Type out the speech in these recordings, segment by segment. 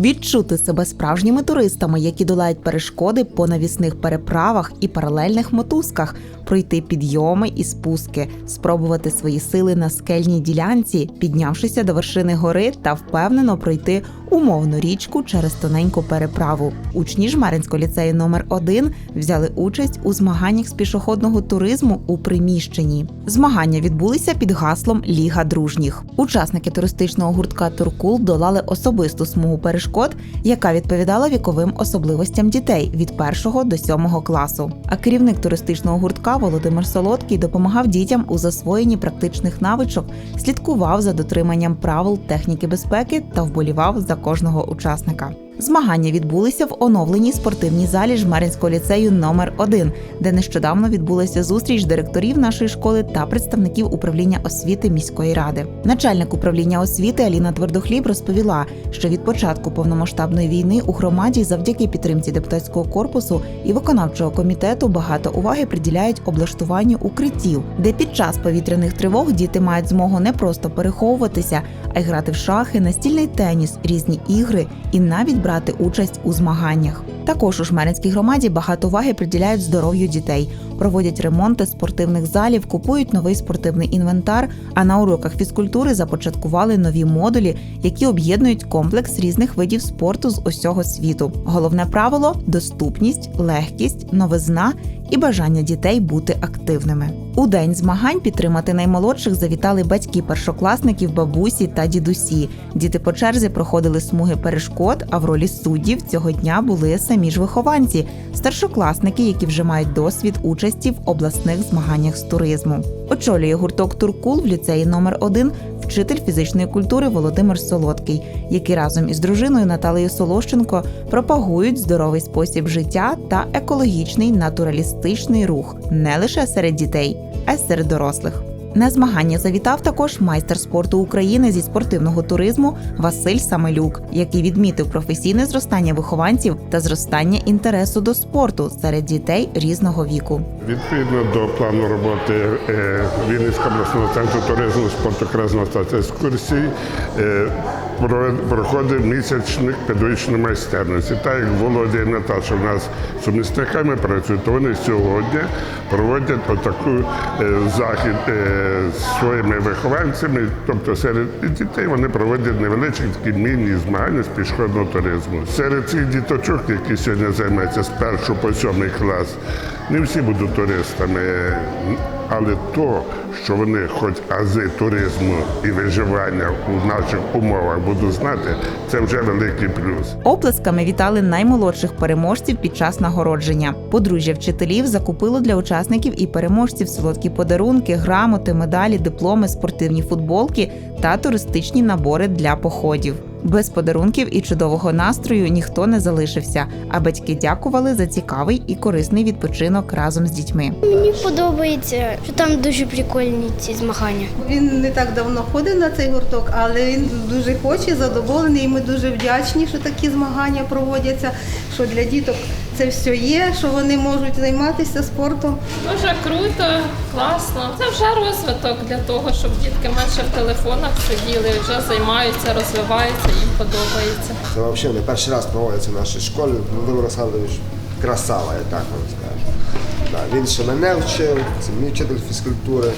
відчути себе справжніми туристами, які долають перешкоди по навісних переправах і паралельних мотузках, пройти підйоми і спуски, спробувати свої сили на скельній ділянці, піднявшися до вершини гори та впевнено пройти умовну річку через тоненьку переправу. Учні Жмеринського ліцею номер 1 взяли участь у змаганнях з пішохідного туризму у приміщенні. Змагання відбулися під гаслом Ліга дружніх. Учасники туристичного гуртка Туркул долали особисту смугу перешкод, яка відповідала віковим особливостям дітей від 1 до 7 класу. А керівник туристичного гуртка Володимир Солодкий допомагав дітям у засвоєнні практичних навичок, слідкував за дотриманням правил техніки безпеки та вболівав за кожного учасника. Змагання відбулися в оновленій спортивній залі Жмеринського ліцею номер 1 де нещодавно відбулася зустріч директорів нашої школи та представників управління освіти міської ради. Начальник управління освіти Аліна Твердохліб розповіла, що від початку повномасштабної війни у громаді завдяки підтримці депутатського корпусу і виконавчого комітету багато уваги приділяють облаштуванню укриттів, де під час повітряних тривог діти мають змогу не просто переховуватися, а й грати в шахи, настільний теніс, різні ігри і навіть брати участь у змаганнях. Також у Жмеринській громаді багато уваги приділяють здоров'ю дітей, проводять ремонти спортивних залів, купують новий спортивний інвентар. А на уроках фізкультури започаткували нові модулі, які об'єднують комплекс різних видів спорту з усього світу. Головне правило доступність, легкість, новизна і бажання дітей бути активними. У день змагань підтримати наймолодших завітали батьки першокласників, бабусі та дідусі. Діти по черзі проходили смуги перешкод, а в ролі суддів цього дня були самі ж вихованці, старшокласники, які вже мають досвід участі в обласних змаганнях з туризму. Очолює гурток Туркул в ліцеї номер 1 вчитель фізичної культури Володимир Солодкий, який разом із дружиною Наталею Солощенко пропагують здоровий спосіб життя та екологічний натуралістичний рух не лише серед дітей, а й серед дорослих. На змагання завітав також майстер спорту України зі спортивного туризму Василь Самелюк, який відмітив професійне зростання вихованців та зростання інтересу до спорту серед дітей різного віку. Відповідно до плану роботи е, Вінницького обласного центру туризму спорту красна та екскурсій е, про- проходить місячник педагогічної майстерності. Так як Володя і Наташа в нас сумісниками працюють, то вони сьогодні проводять отаку е, захід своїми вихованцями, тобто серед дітей вони проводять невеличкі такі міні-змагання з пішохідного туризму. Серед цих діточок, які сьогодні займаються з першого по сьомий клас, не всі будуть туристами, але то, що вони хоч ази туризму і виживання у наших умовах будуть знати, це вже великий плюс. Оплесками вітали наймолодших переможців під час нагородження. Подружжя вчителів закупило для учасників і переможців солодкі подарунки, грамоти, медалі, дипломи, спортивні футболки та туристичні набори для походів. Без подарунків і чудового настрою ніхто не залишився, а батьки дякували за цікавий і корисний відпочинок разом з дітьми. Мені подобається, що там дуже прикольні ці змагання. Він не так давно ходив на цей гурток, але він дуже хоче, задоволений. І ми дуже вдячні, що такі змагання проводяться, що для діток це все є, що вони можуть займатися спортом. Дуже круто, класно. Це вже розвиток для того, щоб дітки менше в телефонах сиділи, вже займаються, розвиваються, їм подобається. Це взагалі не перший раз проводиться в нашій школі. Володимир Олександрович красава, я так вам скажу. Да, він ще мене вчив, це мій вчитель фізкультури.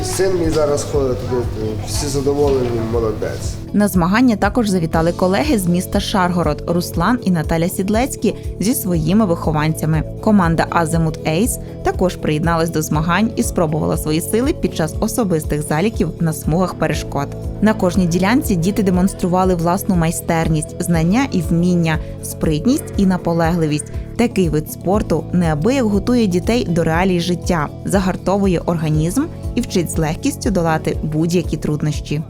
І син мій зараз ходить туди, всі задоволені, молодець. На змагання також завітали колеги з міста Шаргород Руслан і Наталя Сідлецькі зі своїми вихованцями. Команда Азимут Ейс також приєдналась до змагань і спробувала свої сили під час особистих заліків на смугах перешкод. На кожній ділянці діти демонстрували власну майстерність, знання і вміння, спритність і наполегливість. Такий вид спорту неабияк готує дітей до реалій життя, загартовує організм і вчить з легкістю долати будь-які труднощі.